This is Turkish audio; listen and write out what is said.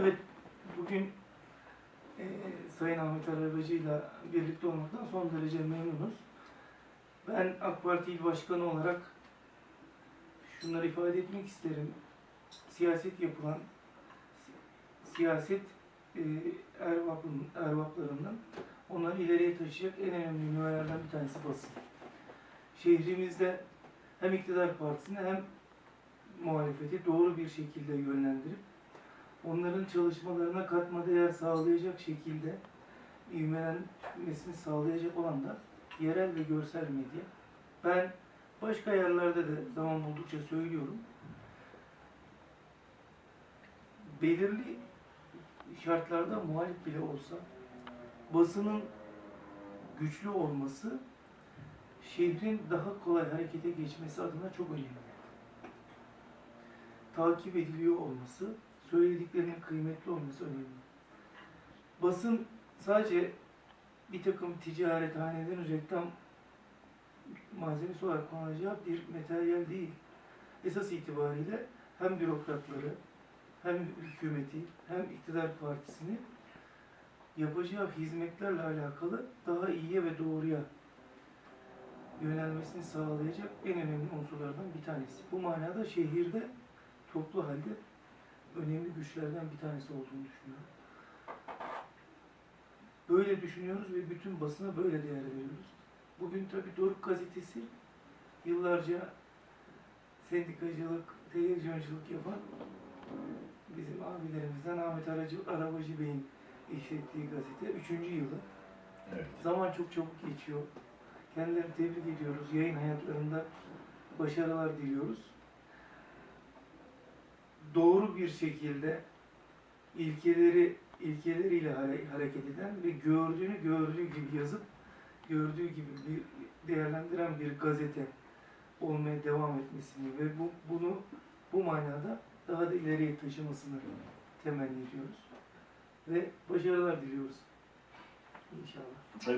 Evet, bugün eee Sayın Ahmet Arabacı ile birlikte olmaktan son derece memnunuz. Ben AK Parti İl Başkanı olarak şunları ifade etmek isterim. Siyaset yapılan, si- siyaset eee ervapın, ervaplarından onları ileriye taşıyacak en önemli nüvelerden bir tanesi basın. Şehrimizde hem iktidar partisini hem muhalefeti doğru bir şekilde yönlendirip onların çalışmalarına katma değer sağlayacak şekilde ivmelenmesini sağlayacak olan da yerel ve görsel medya. Ben başka yerlerde de zaman buldukça söylüyorum. Belirli şartlarda muhalif bile olsa basının güçlü olması şehrin daha kolay harekete geçmesi adına çok önemli. Takip ediliyor olması, söylediklerinin kıymetli olması önemli. Basın sadece bir takım ticarethanelerin reklam malzemesi olarak kullanacağı bir materyal değil. Esas itibariyle hem bürokratları, hem hükümeti, hem iktidar partisini yapacağı hizmetlerle alakalı daha iyiye ve doğruya yönelmesini sağlayacak en önemli unsurlardan bir tanesi. Bu manada şehirde toplu halde önemli güçlerden bir tanesi olduğunu düşünüyorum. Böyle düşünüyoruz ve bütün basına böyle değer veriyoruz. Bugün tabii Doruk gazetesi yıllarca sendikacılık, televizyonculuk yapan bizim abilerimizden Ahmet Aracı, Arabacı Bey'in işlettiği gazete 3. yılı. Evet. Zaman çok çabuk geçiyor. Kendilerini tebrik ediyoruz. Yayın hayatlarında başarılar diliyoruz. Doğru bir şekilde ilkeleri ilkeleriyle hare- hareket eden ve gördüğünü gördüğü gibi yazıp gördüğü gibi bir değerlendiren bir gazete olmaya devam etmesini ve bu bunu bu manada daha da ileriye taşımasını temenni ediyoruz ve başarılar diliyoruz. İnşallah.